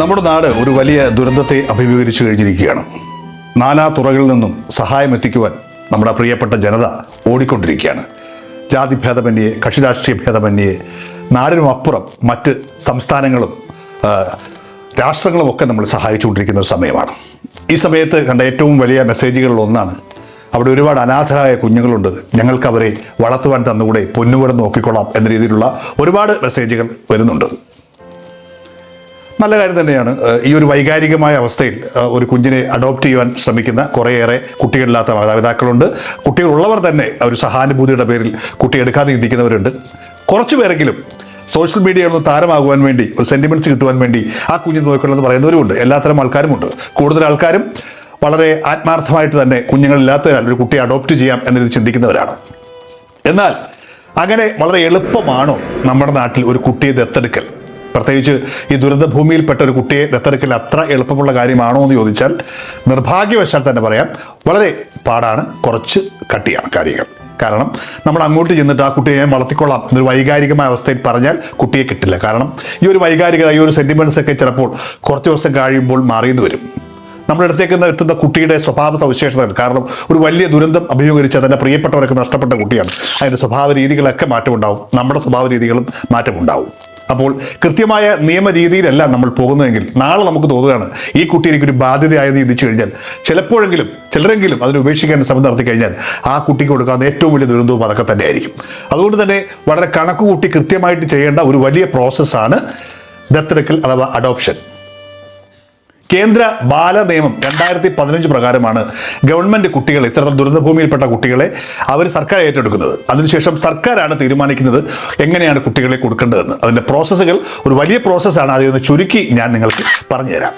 നമ്മുടെ നാട് ഒരു വലിയ ദുരന്തത്തെ അഭിമുഖീകരിച്ചു കഴിഞ്ഞിരിക്കുകയാണ്. നാനാ തുറകളിൽ നിന്നും സഹായം എത്തിക്കുവാൻ നമ്മുടെ പ്രിയപ്പെട്ട ജനത ഓടിക്കൊണ്ടിരിക്കുകയാണ്. ജാതി ഭേദമന്യേ കക്ഷി രാഷ്ട്രീയ ഭേദമന്യേ നാടിനും അപ്പുറം മറ്റ് സംസ്ഥാനങ്ങളും രാഷ്ട്രങ്ങളും ഒക്കെ നമ്മൾ സഹായിച്ചുകൊണ്ടിരിക്കുന്ന ഒരു സമയമാണ്. ഈ സമയത്ത് കണ്ട ഏറ്റവും വലിയ മെസ്സേജുകളിൽ ഒന്നാണ് അവിടെ ഒരുപാട് അനാഥരായ കുഞ്ഞുങ്ങളുണ്ട്. ഞങ്ങൾക്ക് അവരെ വളർത്തുവാൻ തന്നുകൂടെ പൊന്നുപോലെ നോക്കിക്കൊള്ളാം എന്ന രീതിയിലുള്ള ഒരുപാട് മെസ്സേജുകൾ വരുന്നുണ്ട്. നല്ല കാര്യം തന്നെയാണ്. ഈ ഒരു വൈകാരികമായ അവസ്ഥയിൽ ഒരു കുഞ്ഞിനെ അഡോപ്റ്റ് ചെയ്യുവാൻ ശ്രമിക്കുന്ന കുറേയേറെ കുട്ടികളില്ലാത്ത മാതാപിതാക്കളുണ്ട്. കുട്ടികളുള്ളവർ തന്നെ ഒരു സഹാനുഭൂതിയുടെ പേരിൽ കുട്ടി എടുക്കാതെ ഇരിക്കുന്നവരുണ്ട് കുറച്ചു പേരെങ്കിലും സോഷ്യൽ മീഡിയയിൽ നിന്ന് താരമാകുവാൻ വേണ്ടി ഒരു സെന്റിമെന്റ്സ് കിട്ടുവാൻ വേണ്ടി ആ കുഞ്ഞിനെ നോക്കണമെന്ന് പറയുന്നവരുമുണ്ട്. എല്ലാത്തരം ആൾക്കാരുമുണ്ട്. കൂടുതൽ ആൾക്കാരും വളരെ ആത്മാർത്ഥമായിട്ട് തന്നെ കുഞ്ഞുങ്ങളില്ലാത്തതിനാൽ ഒരു കുട്ടിയെ അഡോപ്റ്റ് ചെയ്യാം എന്ന രീതിയിൽ ചിന്തിക്കുന്നവരാണ്. എന്നാൽ അങ്ങനെ വളരെ എളുപ്പമാണോ നമ്മുടെ നാട്ടിൽ ഒരു കുട്ടിയെ ദത്തെടുക്കൽ? പ്രത്യേകിച്ച് ഈ ദുരന്തഭൂമിയിൽപ്പെട്ട ഒരു കുട്ടിയെ ദത്തെടുക്കൽ അത്ര എളുപ്പമുള്ള കാര്യമാണോ എന്ന് ചോദിച്ചാൽ നിർഭാഗ്യവശാൽ തന്നെ പറയാം. വളരെ പാടാണ്. കുറച്ച് കട്ടിയാണ് കാര്യങ്ങൾ. കാരണം നമ്മൾ അങ്ങോട്ട് ചെന്നിട്ട് ആ കുട്ടിയെ ഞാൻ വളർത്തിക്കൊള്ളാം എന്നൊരു വൈകാരികമായ അവസ്ഥയിൽ പറഞ്ഞാൽ കുട്ടിയെ കിട്ടില്ല. കാരണം ഈ ഒരു വൈകാരികത ഈ ഒരു സെന്റിമെന്റ്സ് ഒക്കെ ചിലപ്പോൾ കുറച്ച് ദിവസം കഴിയുമ്പോൾ മാറിയെന്ന് വരും. നമ്മുടെ അടുത്തേക്ക് എത്തുന്ന കുട്ടിയുടെ സ്വഭാവ സവിശേഷതകൾ കാരണം ഒരു വലിയ ദുരന്തം അഭിമുഖീകരിച്ച് അതിന്റെ പ്രിയപ്പെട്ടവരൊക്കെ നഷ്ടപ്പെട്ട കുട്ടിയാണ്. അതിന്റെ സ്വഭാവ രീതികളൊക്കെ മാറ്റമുണ്ടാവും. നമ്മുടെ സ്വഭാവ രീതികളും മാറ്റമുണ്ടാവും. അപ്പോൾ കൃത്യമായ നിയമരീതിയിലല്ല നമ്മൾ പോകുന്നതെങ്കിൽ നാളെ നമുക്ക് തോന്നുകയാണ് ഈ കുട്ടി എനിക്കൊരു ബാധ്യതയായെന്ന് ചിന്തിച്ചു കഴിഞ്ഞാൽ ചിലപ്പോഴെങ്കിലും ചിലരെങ്കിലും അതിനെ ഉപേക്ഷിക്കാൻ ശ്രമം നടത്തി കഴിഞ്ഞാൽ ആ കുട്ടിക്ക് കൊടുക്കാവുന്ന ഏറ്റവും വലിയ ദുരന്തവും അതൊക്കെ തന്നെ ആയിരിക്കും അതുകൊണ്ട് തന്നെ വളരെ കണക്കുകൂട്ടി കൃത്യമായിട്ട് ചെയ്യേണ്ട ഒരു വലിയ പ്രോസസ്സാണ് ദത്തെടുക്കൽ അഥവാ അഡോപ്ഷൻ കേന്ദ്ര ബാല നിയമം രണ്ടായിരത്തി പതിനഞ്ച് പ്രകാരമാണ് ഗവൺമെന്റ് കുട്ടികളെ ഇത്തരത്തിൽ ദുരന്തഭൂമിയിൽപ്പെട്ട കുട്ടികളെ അവർ സർക്കാർ ഏറ്റെടുക്കുന്നത്. അതിനുശേഷം സർക്കാരാണ് തീരുമാനിക്കുന്നത് എങ്ങനെയാണ് കുട്ടികളെ കൊടുക്കേണ്ടതെന്ന്. അതിന്റെ പ്രോസസ്സുകൾ ഒരു വലിയ പ്രോസസ്സാണ്. അതിൽ ചുരുക്കി ഞാൻ നിങ്ങൾക്ക് പറഞ്ഞുതരാം.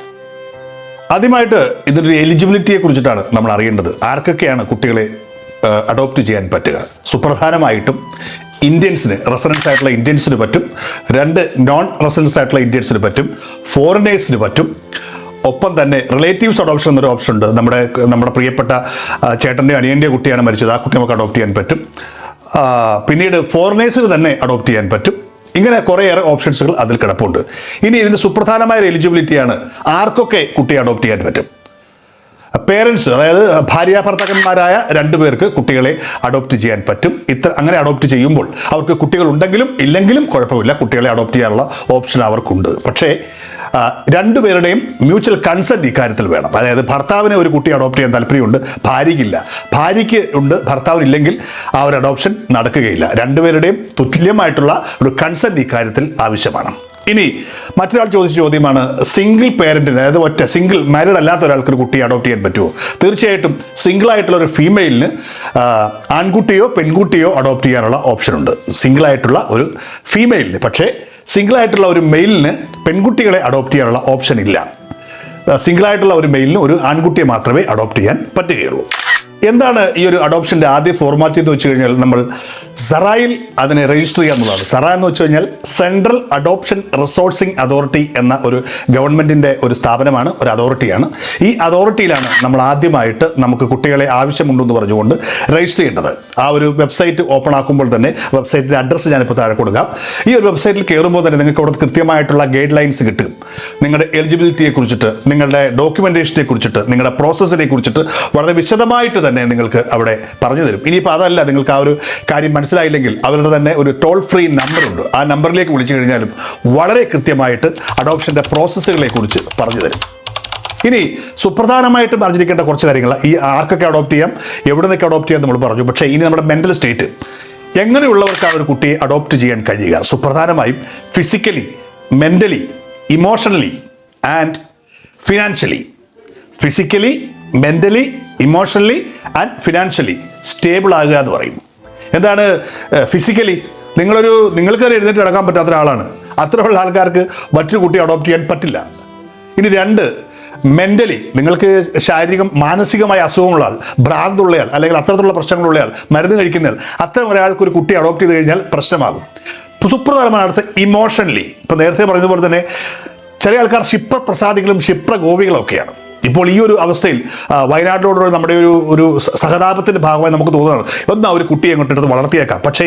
ആദ്യമായിട്ട് ഇതിന്റെ എലിജിബിലിറ്റിയെ കുറിച്ചിട്ടാണ് നമ്മൾ അറിയേണ്ടത്. ആർക്കൊക്കെയാണ് കുട്ടികളെ അഡോപ്റ്റ് ചെയ്യാൻ പറ്റുക? സുപ്രധാനമായിട്ടും ഇന്ത്യൻസിന് റെസിഡൻസ് ആയിട്ടുള്ള ഇന്ത്യൻസിന് പറ്റും. രണ്ട് നോൺ റെസിഡൻസ് ആയിട്ടുള്ള ഇന്ത്യൻസിന് പറ്റും. ഫോറിനേഴ്സിന് പറ്റും. ഒപ്പം തന്നെ റിലേറ്റീവ്സ് അഡോപ്ഷൻ എന്നൊരു ഓപ്ഷൻ ഉണ്ട്. നമ്മുടെ നമ്മുടെ പ്രിയപ്പെട്ട ചേട്ടന്റെ അനിയന്റെ കുട്ടിയാണ് മരിച്ചത്. ആ കുട്ടി നമുക്ക് അഡോപ്റ്റ് ചെയ്യാൻ പറ്റും. പിന്നീട് ഫോറിനേഴ്സിന് തന്നെ അഡോപ്റ്റ് ചെയ്യാൻ പറ്റും. ഇങ്ങനെ കുറേയേറെ ഓപ്ഷൻസുകൾ അതിൽ കിടപ്പുണ്ട്. ഇനി ഇതിന്റെ സുപ്രധാനമായ ഒരു എലിജിബിലിറ്റിയാണ് ആർക്കൊക്കെ കുട്ടിയെ അഡോപ്റ്റ് ചെയ്യാൻ പറ്റും. പേരൻസ് അതായത് ഭാര്യ ഭർത്താക്കന്മാരായ രണ്ടു പേർക്ക് കുട്ടികളെ അഡോപ്റ്റ് ചെയ്യാൻ പറ്റും. ഇത്ര അങ്ങനെ അഡോപ്റ്റ് ചെയ്യുമ്പോൾ അവർക്ക് കുട്ടികൾ ഉണ്ടെങ്കിലും ഇല്ലെങ്കിലും കുഴപ്പമില്ല. കുട്ടികളെ അഡോപ്റ്റ് ചെയ്യാനുള്ള ഓപ്ഷൻ അവർക്കുണ്ട്. പക്ഷേ രണ്ടുപേരുടെയും മ്യൂച്വൽ കൺസെന്റ് ഇക്കാര്യത്തിൽ വേണം. അതായത് ഭർത്താവിനെ ഒരു കുട്ടി അഡോപ്റ്റ് ചെയ്യാൻ താല്പര്യമുണ്ട് ഭാര്യയ്ക്കില്ല. ഭാര്യയ്ക്ക് ഉണ്ട് ഭർത്താവിനില്ലെങ്കിൽ ആ ഒരു അഡോപ്ഷൻ നടക്കുകയില്ല. രണ്ടുപേരുടെയും തുല്യമായിട്ടുള്ള ഒരു കൺസെന്റ് ഇക്കാര്യത്തിൽ ആവശ്യമാണ്. ഇനി മറ്റൊരാൾ ചോദിച്ച ചോദ്യമാണ് സിംഗിൾ പേരന്റിന് അതായത് ഒറ്റ സിംഗിൾ മാരീഡ് അല്ലാത്ത ഒരാൾക്ക് ഒരു കുട്ടിയെ അഡോപ്റ്റ് ചെയ്യാൻ പറ്റുമോ? തീർച്ചയായിട്ടും സിംഗിൾ ആയിട്ടുള്ള ഒരു ഫീമെയിലിന് ആൺകുട്ടിയോ പെൺകുട്ടിയോ അഡോപ്റ്റ് ചെയ്യാനുള്ള ഓപ്ഷൻ ഉണ്ട്. സിംഗിൾ ആയിട്ടുള്ള ഒരു ഫീമെയിലിന് പക്ഷേ സിംഗിൾ ആയിട്ടുള്ള ഒരു മെയിലിന് പെൺകുട്ടികളെ അഡോപ്റ്റ് ചെയ്യാനുള്ള ഓപ്ഷൻ ഇല്ല. സിംഗിൾ ആയിട്ടുള്ള ഒരു മെയിലിന് ഒരു ആൺകുട്ടിയെ മാത്രമേ അഡോപ്റ്റ് ചെയ്യാൻ പറ്റുകയുള്ളൂ. എന്താണ് ഈ ഒരു അഡോപ്ഷന്റെ ആദ്യ ഫോർമാറ്റ് എന്ന് വെച്ച് കഴിഞ്ഞാൽ നമ്മൾ സറായിൽ അതിനെ രജിസ്റ്റർ ചെയ്യുക എന്നുള്ളതാണ്. സറ എന്ന് വെച്ച് കഴിഞ്ഞാൽ സെൻട്രൽ അഡോപ്ഷൻ റിസോഴ്സിംഗ് അതോറിറ്റി എന്ന ഒരു ഗവൺമെന്റിന്റെ ഒരു സ്ഥാപനമാണ് ഒരു അതോറിറ്റിയാണ്. ഈ അതോറിറ്റിയിലാണ് നമ്മൾ ആദ്യമായിട്ട് നമുക്ക് കുട്ടികളെ ആവശ്യമുണ്ടെന്ന് പറഞ്ഞുകൊണ്ട് രജിസ്റ്റർ ചെയ്യേണ്ടത്. ആ ഒരു വെബ്സൈറ്റ് ഓപ്പൺ ആക്കുമ്പോൾ തന്നെ വെബ്സൈറ്റിന്റെ അഡ്രസ്സ് ഞാനിപ്പോൾ താഴെ കൊടുക്കാം. ഈ ഒരു വെബ്സൈറ്റിൽ കയറുമ്പോൾ തന്നെ നിങ്ങൾക്ക് അവിടെ കൃത്യമായിട്ടുള്ള ഗൈഡ് ലൈൻസ് കിട്ടും. നിങ്ങളുടെ എലിജിബിലിറ്റിയെ കുറിച്ചിട്ട് നിങ്ങളുടെ ഡോക്യുമെന്റേഷനെ കുറിച്ചിട്ട് നിങ്ങളുടെ പ്രോസസ്സിനെ കുറിച്ചിട്ട് വളരെ വിശദമായിട്ട് തന്നെ നിങ്ങൾക്ക് അവിടെ പറഞ്ഞു തരും. ഇനിയിപ്പോൾ അതല്ല നിങ്ങൾക്ക് ആ ഒരു കാര്യം മനസ്സിലായില്ലെങ്കിൽ അവരുടെ തന്നെ ഒരു ടോൾ ഫ്രീ നമ്പറുണ്ട് ആ നമ്പറിലേക്ക് വിളിച്ചു കഴിഞ്ഞാലും വളരെ കൃത്യമായിട്ട് അഡോപ്ഷന്റെ പ്രോസസ്സുകളെ കുറിച്ച് പറഞ്ഞു തരും. ഇനി സുപ്രധാനമായിട്ടും അറിഞ്ഞിരിക്കേണ്ട കുറച്ച് കാര്യങ്ങൾ ഈ ആർക്കൊക്കെ അഡോപ്റ്റ് ചെയ്യാം എവിടെ നിന്നൊക്കെ അഡോപ്റ്റ് ചെയ്യാം നമ്മൾ പറഞ്ഞു. പക്ഷേ ഇനി നമ്മുടെ മെന്റൽ സ്റ്റേറ്റ് എങ്ങനെയുള്ളവർക്കാണ് ഒരു കുട്ടിയെ അഡോപ്റ്റ് ചെയ്യാൻ കഴിയുക? സുപ്രധാനമായും physically mentally emotionally and financially physically mentally emotionally and financially stable ആകുക എന്ന് പറയും. എന്താണ് ഫിസിക്കലി നിങ്ങളൊരു നിങ്ങൾക്ക് എഴുന്നേറ്റ് നടക്കാൻ പറ്റാത്ത ഒരാളാണ്. അത്രയുള്ള ആൾക്കാർക്ക് മറ്റൊരു കുട്ടിയെ അഡോപ്റ്റ് ചെയ്യാൻ പറ്റില്ല. ഇനി രണ്ട് മെന്റലി നിങ്ങൾക്ക് ശാരീരികം മാനസികമായ അസുഖങ്ങളാൽ ഭ്രാന്തുള്ളയാൾ അല്ലെങ്കിൽ അത്തരത്തിലുള്ള പ്രശ്നങ്ങളുള്ളയാൾ മരുന്ന് കഴിക്കുന്നയാൾ അത്തരം ഒരാൾക്ക് ഒരു കുട്ടി അഡോപ്റ്റ് ചെയ്ത് കഴിഞ്ഞാൽ പ്രശ്നമാകും. സുപ്രധാനമായ അടുത്ത് ഇമോഷണലി ഇപ്പം നേരത്തെ പറഞ്ഞതുപോലെ തന്നെ ചില ആൾക്കാർ ക്ഷിപ്രപ്രസാദികളും ക്ഷിപ്രഗോപികളും ഒക്കെയാണ്. ഇപ്പോൾ ഈ ഒരു അവസ്ഥയിൽ വയനാട്ടിലോടുള്ള നമ്മുടെ ഒരു ഒരു സഹതാപത്തിന്റെ ഭാഗമായി നമുക്ക് തോന്നുകയാണ് ഒന്നാ ഒരു കുട്ടിയെ അങ്ങോട്ട് എടുത്ത് വളർത്തിയേക്കാം. പക്ഷേ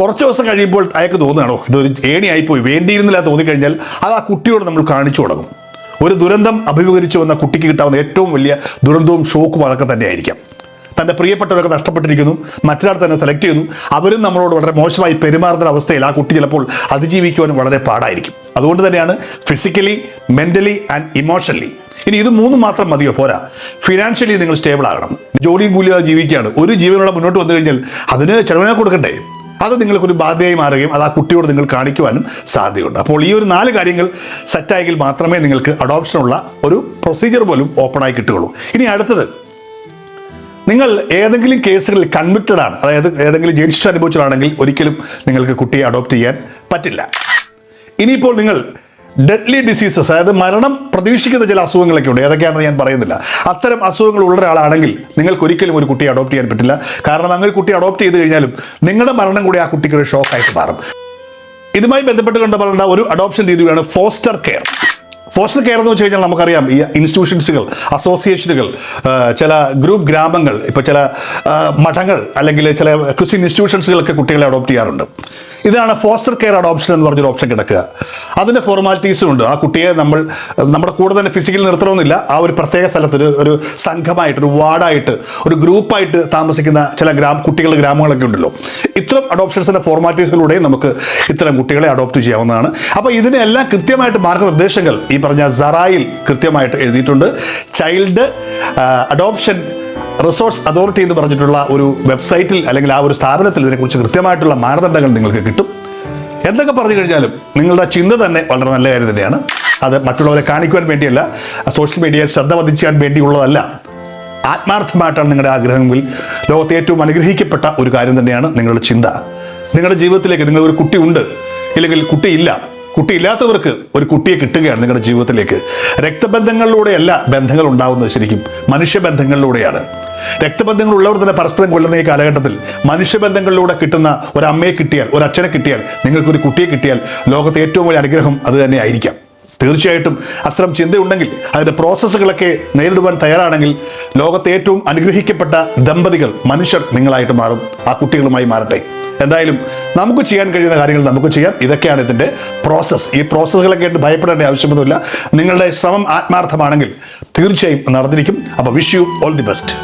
കുറച്ച് ദിവസം കഴിയുമ്പോൾ അയാൾക്ക് തോന്നുകയാണോ ഇതൊരു ഏണിയായിപ്പോയി വേണ്ടിയിരുന്നില്ല തോന്നിക്കഴിഞ്ഞാൽ അത് ആ കുട്ടിയോട് നമ്മൾ കാണിച്ചു തുടങ്ങും. ഒരു ദുരന്തം അഭിമുഖീകരിച്ചു വന്ന കുട്ടിക്ക് കിട്ടാവുന്ന ഏറ്റവും വലിയ ദുരന്തവും ഷോക്കും അതൊക്കെ തന്നെയായിരിക്കാം. തന്റെ പ്രിയപ്പെട്ടവരൊക്കെ നഷ്ടപ്പെട്ടിരിക്കുന്നു മറ്റൊരാൾ തന്നെ സെലക്ട് ചെയ്യുന്നു അവരും നമ്മളോട് വളരെ മോശമായി പെരുമാറുന്ന അവസ്ഥയിൽ ആ കുട്ടി ചിലപ്പോൾ അതിജീവിക്കുവാനും വളരെ പാടായിരിക്കും. അതുകൊണ്ട് തന്നെയാണ് ഫിസിക്കലി മെന്റലി ആൻഡ് ഇമോഷണലി ഇനി ഇത് മൂന്ന് മാത്രം മതിയോ? പോരാ. ഫിനാൻഷ്യലി നിങ്ങൾ സ്റ്റേബിൾ ആകണം. ജോലിയും കൂലിയാതെ ജീവിക്കുകയാണ്. ഒരു ജീവനോടെ മുന്നോട്ട് വന്നു കഴിഞ്ഞാൽ അതിന് ചെലവിനെ കൊടുക്കണ്ടേ? അത് നിങ്ങൾക്കൊരു ബാധ്യതയായി മാറുകയും അത് ആ കുട്ടിയോട് നിങ്ങൾ കാണിക്കുവാനും സാധ്യതയുണ്ട്. അപ്പോൾ ഈ ഒരു നാല് കാര്യങ്ങൾ സെറ്റായെങ്കിൽ മാത്രമേ നിങ്ങൾക്ക് അഡോപ്ഷനുള്ള ഒരു പ്രൊസീജിയർ പോലും ഓപ്പണായി കിട്ടുകയുള്ളൂ. ഇനി അടുത്തത്. നിങ്ങൾ ഏതെങ്കിലും കേസുകളിൽ കൺവിക്റ്റഡ് ആണ്. അതായത് ഏതെങ്കിലും ശിക്ഷ അനുഭവിച്ചതാണെങ്കിൽ ഒരിക്കലും നിങ്ങൾക്ക് കുട്ടിയെ അഡോപ്റ്റ് ചെയ്യാൻ പറ്റില്ല. ഇനിയിപ്പോൾ നിങ്ങൾ ഡെഡ്ലി ഡിസീസസ് അതായത് മരണം പ്രതീക്ഷിക്കുന്ന ചില അസുഖങ്ങളൊക്കെ ഉണ്ട്. ഏതൊക്കെയാണെന്ന് ഞാൻ പറയുന്നില്ല. അത്തരം അസുഖങ്ങൾ ഉള്ള ഒരാളാണെങ്കിൽ നിങ്ങൾക്ക് ഒരിക്കലും ഒരു കുട്ടിയെ അഡോപ്റ്റ് ചെയ്യാൻ പറ്റില്ല. കാരണം അങ്ങനെ കുട്ടി അഡോപ്റ്റ് ചെയ്ത് കഴിഞ്ഞാലും നിങ്ങളുടെ മരണം കൂടി ആ കുട്ടിക്ക് ഒരു ഷോക്കായിട്ട് മാറും. ഇതുമായി ബന്ധപ്പെട്ട് കണ്ട് പറയേണ്ട ഒരു അഡോപ്ഷൻ രീതിയാണ് ഫോസ്റ്റർ കെയർ ഫോസ്റ്റർ കെയർ എന്ന് വെച്ച് കഴിഞ്ഞാൽ നമുക്കറിയാം ഈ ഇൻസ്റ്റിറ്റ്യൂഷൻസുകൾ അസോസിയേഷനുകൾ ചില ഗ്രൂപ്പ് ഗ്രാമങ്ങൾ ഇപ്പോൾ ചില മഠങ്ങൾ അല്ലെങ്കിൽ ചില ക്രിസ്ത്യൻ ഇൻസ്റ്റിറ്റ്യൂഷൻസുകളൊക്കെ കുട്ടികളെ അഡോപ്റ്റ് ചെയ്യാറുണ്ട്. ഇതാണ് ഫോസ്റ്റർ കെയർ അഡോപ്ഷൻ എന്ന് പറഞ്ഞൊരു ഓപ്ഷൻ കിടക്കുക. അതിന്റെ ഫോർമാലിറ്റീസും ഉണ്ട്. ആ കുട്ടിയെ നമ്മൾ നമ്മുടെ കൂടെ തന്നെ ഫിസിക്കലി നിർത്തണമെന്നില്ല. ആ ഒരു പ്രത്യേക സ്ഥലത്ത് ഒരു ഒരു സംഘമായിട്ട് ഒരു വാർഡായിട്ട് ഒരു ഗ്രൂപ്പായിട്ട് താമസിക്കുന്ന ചില ഗ്രാമ കുട്ടികളുടെ ഗ്രാമങ്ങളൊക്കെ ഉണ്ടല്ലോ. ഇത്തരം അഡോപ്ഷൻസിന്റെ ഫോർമാലിറ്റീസിലൂടെയും നമുക്ക് ഇത്തരം കുട്ടികളെ അഡോപ്റ്റ് ചെയ്യാവുന്നതാണ്. അപ്പോൾ ഇതിനെല്ലാം കൃത്യമായിട്ട് മാർഗനിർദ്ദേശങ്ങൾ ഈ പറഞ്ഞ സറായിൽ കൃത്യമായിട്ട് എഴുതിയിട്ടുണ്ട്. ചൈൽഡ് അഡോപ്ഷൻ റിസോഴ്സ് അതോറിറ്റി എന്ന് പറഞ്ഞിട്ടുള്ള ഒരു വെബ്സൈറ്റിൽ അല്ലെങ്കിൽ ആ ഒരു സ്ഥാപനത്തിൽ ഇതിനെക്കുറിച്ച് കൃത്യമായിട്ടുള്ള മാനദണ്ഡങ്ങൾ നിങ്ങൾക്ക് കിട്ടും. എന്തൊക്കെ പറഞ്ഞു കഴിഞ്ഞാലും നിങ്ങളുടെ ചിന്ത തന്നെ വളരെ നല്ല കാര്യം തന്നെയാണ്. അത് മറ്റുള്ളവരെ കാണിക്കുവാൻ വേണ്ടിയല്ല സോഷ്യൽ മീഡിയയിൽ ശ്രദ്ധ പതിച്ചാൻ വേണ്ടിയുള്ളതല്ല. ആത്മാർത്ഥമായിട്ടാണ് നിങ്ങളുടെ ആഗ്രഹങ്ങളിൽ ലോകത്തെ ഏറ്റവും അനുഗ്രഹിക്കപ്പെട്ട ഒരു കാര്യം തന്നെയാണ് നിങ്ങളുടെ ചിന്ത. നിങ്ങളുടെ ജീവിതത്തിലേക്ക് നിങ്ങളൊരു കുട്ടി ഉണ്ട് ഇല്ലെങ്കിൽ കുട്ടിയില്ല കുട്ടിയില്ലാത്തവർക്ക് ഒരു കുട്ടിയെ കിട്ടുകയാണ് നിങ്ങളുടെ ജീവിതത്തിലേക്ക്. രക്തബന്ധങ്ങളിലൂടെയല്ല ബന്ധങ്ങൾ ഉണ്ടാവുന്നത് ശരിക്കും. മനുഷ്യബന്ധങ്ങളിലൂടെയാണ് രക്തബന്ധങ്ങൾ ഉള്ളവർ തന്നെ പരസ്പരം കൊല്ലുന്ന ഈ കാലഘട്ടത്തിൽ മനുഷ്യബന്ധങ്ങളിലൂടെ കിട്ടുന്ന ഒരു അമ്മയെ കിട്ടിയാൽ ഒരു അച്ഛനെ കിട്ടിയാൽ നിങ്ങൾക്കൊരു കുട്ടിയെ കിട്ടിയാൽ ലോകത്തെ ഏറ്റവും വലിയ അനുഗ്രഹം അത് തന്നെ ആയിരിക്കാം. തീർച്ചയായിട്ടും അത്തരം ചിന്തയുണ്ടെങ്കിൽ അതിന്റെ പ്രോസസ്സുകളൊക്കെ നേരിടുവാൻ തയ്യാറാണെങ്കിൽ ലോകത്തെ ഏറ്റവും അനുഗ്രഹിക്കപ്പെട്ട ദമ്പതികൾ മനുഷ്യർ നിങ്ങളായിട്ട് മാറും. ആ കുട്ടികളുമായി മാറട്ടെ. എന്തായാലും നമുക്ക് ചെയ്യാൻ കഴിയുന്ന കാര്യങ്ങൾ നമുക്ക് ചെയ്യാം. ഇതൊക്കെയാണ് ഇതിന്റെ പ്രോസസ്സ് ഈ പ്രോസസ്സുകളൊക്കെ ആയിട്ട് ഭയപ്പെടേണ്ട ആവശ്യമൊന്നുമില്ല. നിങ്ങളുടെ ശ്രമം ആത്മാർത്ഥമാണെങ്കിൽ തീർച്ചയായും നടന്നിരിക്കും. അപ്പോൾ wish you all the best